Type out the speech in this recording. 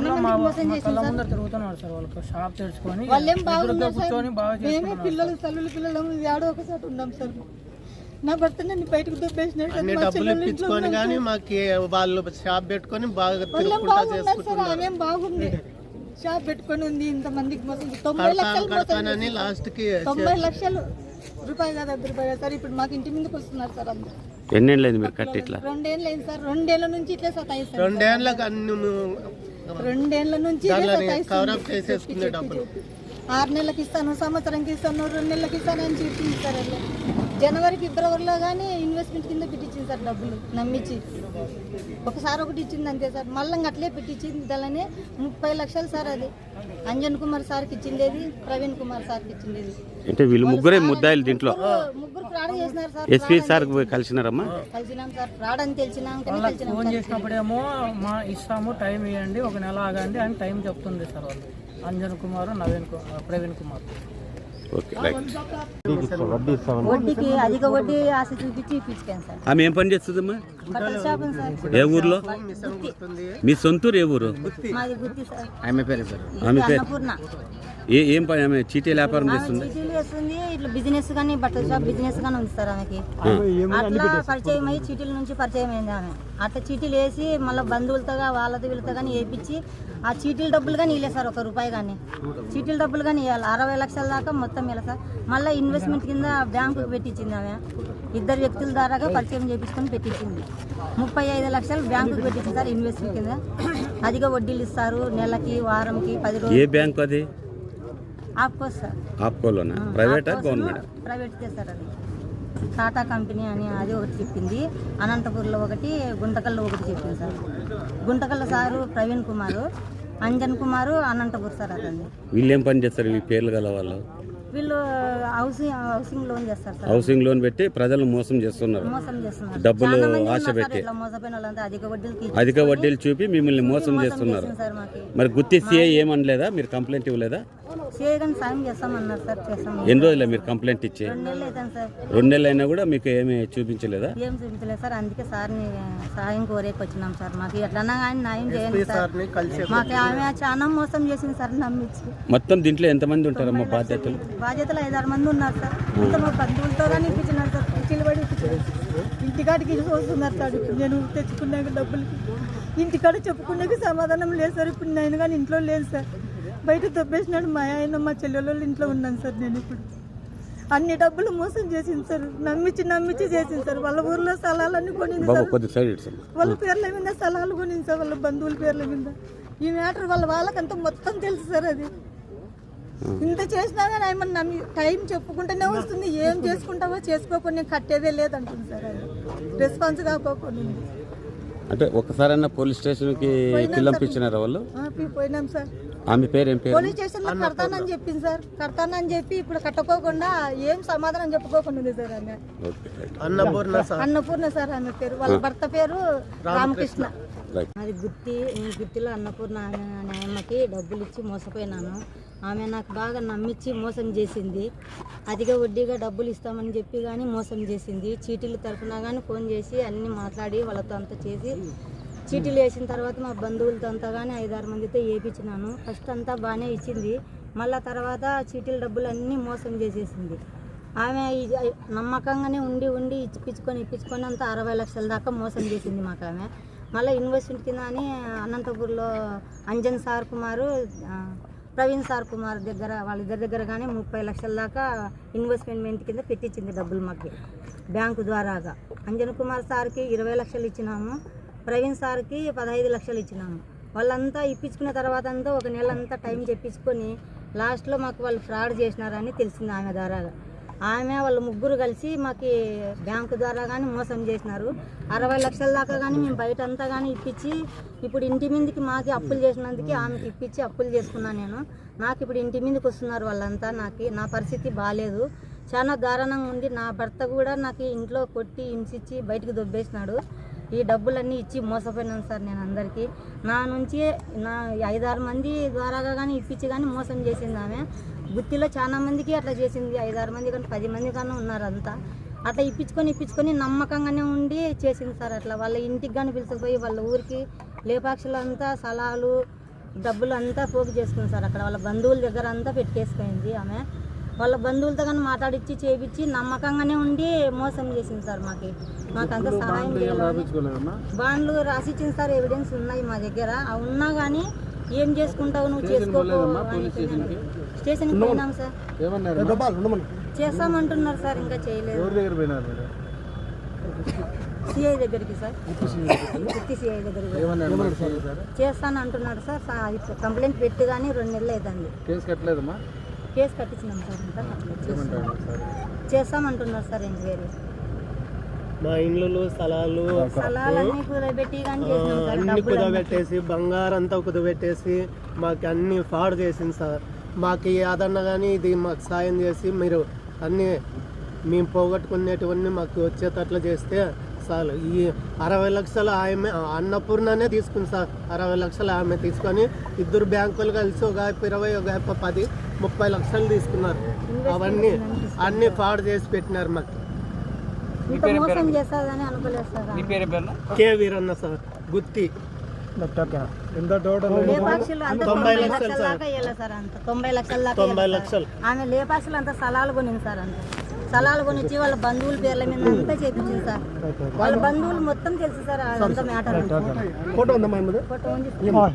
మోసం మా చేసింది కళ్ళ సార్? ముందర తిరుగుతున్నారు సార్ వాళ్ళకి షాప్ తెరుచుకొని వాళ్ళేం ఎదురుగా బాగున్నారు సార్? కూర్చొని బాగా మేమే చేసుకుంటున్నారు పిల్లలు తల్లులు పిల్లలు ఏడో ఒకసారి ఉన్నాం సార్. నా భర్త నన్ను బయటకు డబ్బులు ఇప్పించుకొని ఉన్నాం కానీ. మాకు వాళ్ళు షాప్ పెట్టుకొని బాగా తిరుగుకుంటా ఆమెం బాగుంది. షాప్ పెట్టుకొని ఉంది ఇంతమందికి మోసం తొంభై లక్షలు మోసం. లాస్ట్కి తొంభై లక్షలు రూపాయి కాదు అర్ధ రూపాయి కాదు సార్. ఇప్పుడు మాకు ఇంటి ముందుకు వస్తున్నారు సార్ అందరూ. మీరు కట్టి ఇట్లా? రెండేళ్ళు అయింది సార్. రెండేళ్ళ నుంచి ఇట్లా సతాయిస్తారు రెండేళ్ళకి అన్ని రెండేళ్ళ నుంచి చేసేసుకునే డబ్బులు. ఆరు నెలలకి ఇస్తాను సంవత్సరంకి ఇస్తాను రెండు నెలలకి ఇస్తాను అని చెప్పింది సార్ అట్లా జనవరి ఫిబ్రవరిలో కానీ ఇన్వెస్ట్మెంట్ కింద పెట్టించింది సార్ డబ్బులు నమ్మించి. ఒకసారి ఒకటి ఇచ్చింది అంతే సార్. మళ్ళీ అట్లే పెట్టించింది దానినే ముప్పై లక్షలు సార్ అది. అంజన్ కుమార్ సార్కి ఇచ్చిండేది ప్రవీణ్ కుమార్ సార్కి ఇచ్చిండేది. అంటే వీళ్ళు ముగ్గురే ముద్దాయిలు దీంట్లో? ముగ్గురు- ఫ్రాడ్ చేసినారు సార్ ఎస్పీ సార్ కలిసినారమ్మా? కలిసినాం సార్ ఫ్రాడ్ అని తెలిసినాకనే ఫోన్. చేసినప్పుడేమో మా ఇస్తాము టైం ఇవ్వండి ఒక నెల ఆగండి అని టైం చెప్తుంది సార్ వాళ్ళు. అంజన్ కుమార్ నవీన్ కు- ప్రవీణ్ కుమార్. వడ్డీకి అధిక వడ్డీ ఆశ చూపించి ఇప్పించాను సార్ ఆమె ఏం పని చేస్తుందమ్మా? ఏ ఊర్లో? మీ సొంతూరు ఏ ఊరు? ఆమె పేరు సార్. ఆమె పేరు? ఏ ఏం పని ఆమె చీటీ వ్యాపారం చేస్తుంది? ఇట్లా బిజినెస్ కానీ బట్టల షాప్ బిజినెస్ కానీ ఉంది సార్ ఆమెకి. అట్లా పరిచయం అయ్యి చీటీల నుంచి పరిచయం అయింది ఆమె. అట్లా చీటీలు వేసి మళ్ళీ బంధువులతో గా- వాళ్ళతో వీళ్ళతో కానీ వేయించి ఆ చీటీల డబ్బులు కానీ ఇవ్వలేదు సార్ ఒక రూపాయి కానీ. చీటీల డబ్బులు కానీ ఇవ్వాలి అరవై లక్షల దాకా మొత్తం ఇవ్వాలి సార్. మళ్ళీ ఇన్వెస్ట్మెంట్ కింద బ్యాంకుకి పెట్టించింది ఆమె. ఇద్దరు వ్యక్తుల ద్వారాగా పరిచయం చేపించుకొని పెట్టించింది. ముప్పై ఐదు లక్షలు బ్యాంకుకి పెట్టించింది సార్ ఇన్వెస్ట్మెంట్ కింద. అధిక వడ్డీలు ఇస్తారు. నెలకి వారంకి పది ఏ రోజులు బ్యాంక్ అది? Of course sir. ఆప్కోలోనా? ప్రైవేటా గవర్నమెంట్? ప్రైవేట్ చేస్తారు అది. టాటా కంపెనీ అని అది ఒకటి చెప్పింది. అనంతపూర్లో ఒకటి గుంటకల్లో ఒకటి చెప్పింది సార్. గుంటకల్ల సారు ప్రవీణ్ కుమారు అంజన్ కుమారు అనంతపూర్ సార్ అతన్ని. వీళ్ళు ఏం పని చేస్తారు? ఈ పేర్లు గల వాళ్ళు? వీళ్ళు హౌసింగ్ హౌసింగ్ లోన్ చేస్తారు సార్. హౌసింగ్ లోన్ పెట్టి ప్రజలను మోసం చేస్తున్నారు. మోసం చేస్తున్నారు. డబ్బులు చాలా మంది ఆశ ఉన్నారు సార్ పెట్టి. ఇట్లా మోసపోయిన వాళ్ళంతా అధిక వడ్డీలకి అధిక వడ్డీలు చూపి మిమ్మల్ని మోసం చేస్తున్నారు. చేసింది సార్ మాకి. మరి గుత్తి సిఐ ఏమనలేదా? మీరు కంప్లైంట్ ఇవ్వలేదా? చేయగానే సాయం చేస్తామన్నారు సార్ చేస్తాం ఎన్ని రోజులే మీరు కంప్లైంట్ ఇచ్చి? రెండు నెలలు అవుతాను సార్. రెండు నెలలు అయినా కూడా మీకు ఏమీ చూపించలేదా? ఏం చూపించలేదు సార్ అందుకే సార్ని సాయం కోరేకి వచ్చినాం సార్. మాకు ఎట్లన్నా కానీ న్యాయం చేయండి సార్. మాకు ఆమె చాలా మోసం చేసింది సార్ నమ్మించి. మొత్తం దీంట్లో ఎంతమంది ఉంటారమ్మా బాధ్యతలు? బాధ్యతలు ఐదారు మంది ఉన్నారు సార్. ఇంత మా బంధువులతో కానీ ఇప్పించినారు సార్. పిచ్చిలు పడి ఇంటికాడికి వస్తున్నారు సార్. ఇప్పుడు నేను తెచ్చుకున్నాక డబ్బులకి ఇంటికాడ చెప్పుకున్నాక సమాధానం లేదు సార్. ఇప్పుడు నేను కానీ ఇంట్లో లేదు సార్. బయట దొబ్బేసినాడు మా ఆయన మా చెల్లెల ఇంట్లో ఉన్నాను సార్ నేను ఇప్పుడు. అన్ని డబ్బులు మోసం చేసింది సార్. నమ్మించి నమ్మించి చేసింది సార్. వాళ్ళ ఊర్లో స్థలాలన్నీ కొనింది సార్. వాళ్ళ పేర్ల మీద స్థలాలు కొనింది సార్ వాళ్ళ బంధువుల పేర్ల మీద. ఈ మ్యాటర్ వాళ్ళ వాళ్ళకంతా మొత్తం తెలుసు సార్ అది. ఇంత చేసినా కానీ ఆయన నమ్మి టైం చెప్పుకుంటూనే వస్తుంది. ఏం చేసుకుంటావో చేసుకోకుండా కట్టేదే లేదంటుంది సార్ అది. రెస్పాన్స్ కాకోకుండా ఉంది. అంటే ఒకసారైనా పోలీస్ స్టేషన్కి పిల్లంపించినారా వాళ్ళు? పోయినాం సార్. ఆమె పేరు పేరు? పోలీస్ స్టేషన్లో కడతానని చెప్పింది సార్. కడతానని చెప్పి ఇప్పుడు కట్టుకోకుండా ఏం సమాధానం చెప్పుకోకుండా ఉంది సార్ ఆమె. Annapurna sir Annapurna sir. ఆమె పేరు. వాళ్ళ భర్త పేరు రామకృష్ణ. రైట్. అది గుత్తి నేను గుత్తిలో అన్నపూర్ణ అనే అనే అమ్మకి డబ్బులు ఇచ్చి మోసపోయినాను. ఆమె నాకు బాగా నమ్మించి మోసం చేసింది. అధిక వడ్డీగా డబ్బులు ఇస్తామని చెప్పి కానీ మోసం చేసింది. చీటీలు తరపున కానీ ఫోన్ చేసి అన్నీ మాట్లాడి వాళ్ళతో అంతా చేసి చీటీలు వేసిన తర్వాత మా బంధువులతో అంతా కానీ ఐదారు మందితో వేయించినాను ఫస్ట్ అంతా బాగానే ఇచ్చింది. మళ్ళా తర్వాత చీటీల డబ్బులు అన్నీ మోసం చేసేసింది. ఆమె నమ్మకంగానే ఉండి ఉండి ఇచ్చిపించుకొని ఇప్పించుకొని అంతా అరవై లక్షల దాకా మోసం చేసింది మాకు ఆమె. మళ్ళీ ఇన్వెస్ట్మెంట్ కింద అని అనంతపూర్లో అంజన్ సార్ కుమారు ప్రవీణ్ సార్ కుమార్ దగ్గర వాళ్ళిద్దరి దగ్గర కానీ ముప్పై లక్షల దాకా ఇన్వెస్ట్మెంట్ కింద పెట్టించింది డబ్బులు మాకు బ్యాంకు ద్వారాగా. అంజన్ కుమార్ సార్కి ఇరవై లక్షలు ఇచ్చినాము. ప్రవీణ్ సార్కి పదహైదు లక్షలు ఇచ్చినాము వాళ్ళంతా ఇప్పించుకున్న తర్వాత అంతా ఒక నెల అంతా టైం చెప్పించుకొని లాస్ట్లో మాకు వాళ్ళు ఫ్రాడ్ చేసినారని తెలిసింది ఆమె ద్వారాగా ఆమె వాళ్ళు ముగ్గురు కలిసి మాకు బ్యాంకు ద్వారా కానీ మోసం చేసినారు. అరవై లక్షల దాకా కానీ మేము బయట అంతా కానీ ఇప్పించి ఇప్పుడు ఇంటి మీదకి మాకు అప్పులు చేసినందుకు ఆమెకి ఇప్పించి అప్పులు చేసుకున్నాను నేను. నాకు ఇప్పుడు ఇంటి మీదకి వస్తున్నారు వాళ్ళంతా నాకు. నా పరిస్థితి బాగాలేదు చాలా దారుణంగా ఉంది. నా భర్త కూడా నాకు ఇంట్లో కొట్టి హింసించి బయటకు దొబ్బేసినాడు. ఈ డబ్బులన్నీ ఇచ్చి మోసపోయినాను సార్ నేను అందరికీ. నా నుంచి నా ఐదారు మంది ద్వారాగా కానీ ఇప్పించి కానీ మోసం చేసింది ఆమె. గుత్తిలో చాలా మందికి అట్లా చేసింది. ఐదారు మంది కానీ పది మంది కానీ ఉన్నారు అంతా. అట్లా ఇప్పించుకొని ఇప్పించుకొని నమ్మకంగానే ఉండి చేసింది సార్ అట్లా. వాళ్ళ ఇంటికి కానీ పిలుచుకుపోయి వాళ్ళ ఊరికి లేపాక్షలు అంతా స్థలాలు డబ్బులు అంతా పోగు చేసుకుంది సార్. అక్కడ వాళ్ళ బంధువుల దగ్గర అంతా పెట్టేసుకుంది ఆమె. వాళ్ళ బంధువులతో కానీ మాట్లాడిచ్చి చేపించి నమ్మకంగానే ఉండి మోసం చేసింది సార్ మాకి. మాకంతా సహాయం చేయాలని బాండ్లు రాసిచ్చింది సార్ ఎవిడెన్స్ ఉన్నాయి మా దగ్గర. అవి ఉన్నా కానీ ఏం చేసుకుంటావు నువ్వు చేసుకోపో అని స్టేషన్కి? పోయినాం సార్. చేస్తామంటున్నారు సార్ ఇంకా చేయలేదు. సిఐ దగ్గరికి సార్. సిఐ దగ్గరికి. చేస్తాను అంటున్నాడు సార్? కంప్లైంట్ పెట్టి కానీ రెండు నెలలు అవుతుంది. కేసు కట్టించినాం సార్ ఇంకా చేస్తాం. చేస్తామంటున్నారు సార్ ఎంక్వైరీ మా ఇండ్లు స్థలాలు అన్ని కుదబెట్టేసి బంగారం అంతా కుదబెట్టేసి మాకు అన్ని ఫ్రాడ్ చేసింది సార్. మాకు ఏదన్నా కానీ ఇది మాకు సాయం చేసి మీరు అన్ని మేము పోగొట్టుకునేటివన్నీ మాకు వచ్చేటట్లు చేస్తే చాలు ఈ అరవై లక్షలు ఆమె అన్నపూర్ణనే తీసుకుంది సార్. అరవై లక్షలు ఆమె తీసుకొని ఇద్దరు బ్యాంకులు కలిసి ఒక ఇరవై ఒక పది ముప్పై లక్షలు తీసుకున్నారు. అవన్నీ అన్ని ఫ్రాడ్ చేసి పెట్టినారు మాకు. Sir K Veeranna sir Gutti. తొంభై లక్షల సార్. తొంభై లక్షల సార్. ఆమె లేపాక్షులు అంత స్థలాలు కొనింది సార్ అంత. స్థలాలు కొనిచ్చి వాళ్ళ బంధువుల పేర్ల మీద అంతా చేపించింది సార్. వాళ్ళ బంధువులు మొత్తం తెలుసు సార్ అదంతా మ్యాటర్. ఫోటో ఉందమ్మా ఫోటో ఉంది.